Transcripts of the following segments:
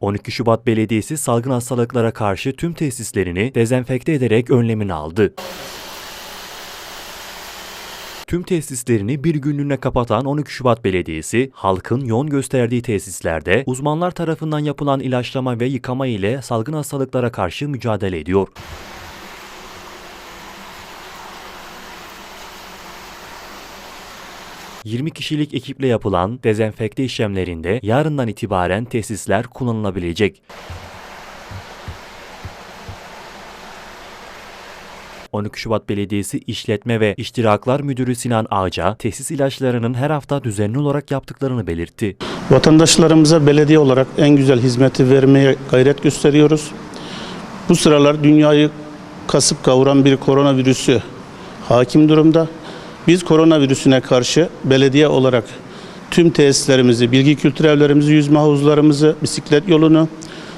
12 Şubat Belediyesi salgın hastalıklara karşı tüm tesislerini dezenfekte ederek önlemini aldı. Tüm tesislerini bir günlüğüne kapatan 12 Şubat Belediyesi, halkın yoğun gösterdiği tesislerde uzmanlar tarafından yapılan ilaçlama ve yıkama ile salgın hastalıklara karşı mücadele ediyor. ...20 kişilik ekiple yapılan dezenfekte işlemlerinde yarından itibaren tesisler kullanılabilecek. 12 Şubat Belediyesi İşletme ve İştiraklar Müdürü Sinan Ağca, tesis ilaçlarının her hafta düzenli olarak yaptıklarını belirtti. Vatandaşlarımıza belediye olarak en güzel hizmeti vermeye gayret gösteriyoruz. Bu sıralar dünyayı kasıp kavuran bir koronavirüsü hakim durumda. Biz koronavirüsüne karşı belediye olarak tüm tesislerimizi, bilgi kültür evlerimizi, yüzme havuzlarımızı, bisiklet yolunu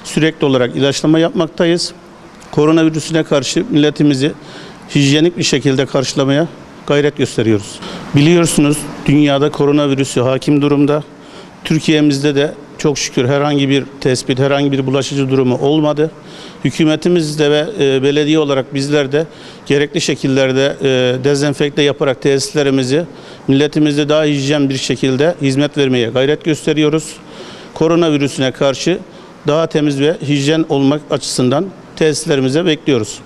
sürekli olarak ilaçlama yapmaktayız. Koronavirüsüne karşı milletimizi hijyenik bir şekilde karşılamaya gayret gösteriyoruz. Biliyorsunuz dünyada koronavirüsü hakim durumda. Türkiye'mizde de çok şükür herhangi bir tespit, herhangi bir bulaşıcı durumu olmadı. Hükümetimiz de ve e, belediye olarak bizler de gerekli şekillerde e, dezenfekte yaparak tesislerimizi milletimize daha hijyen bir şekilde hizmet vermeye gayret gösteriyoruz. Koronavirüsüne karşı daha temiz ve hijyen olmak açısından tesislerimize bekliyoruz.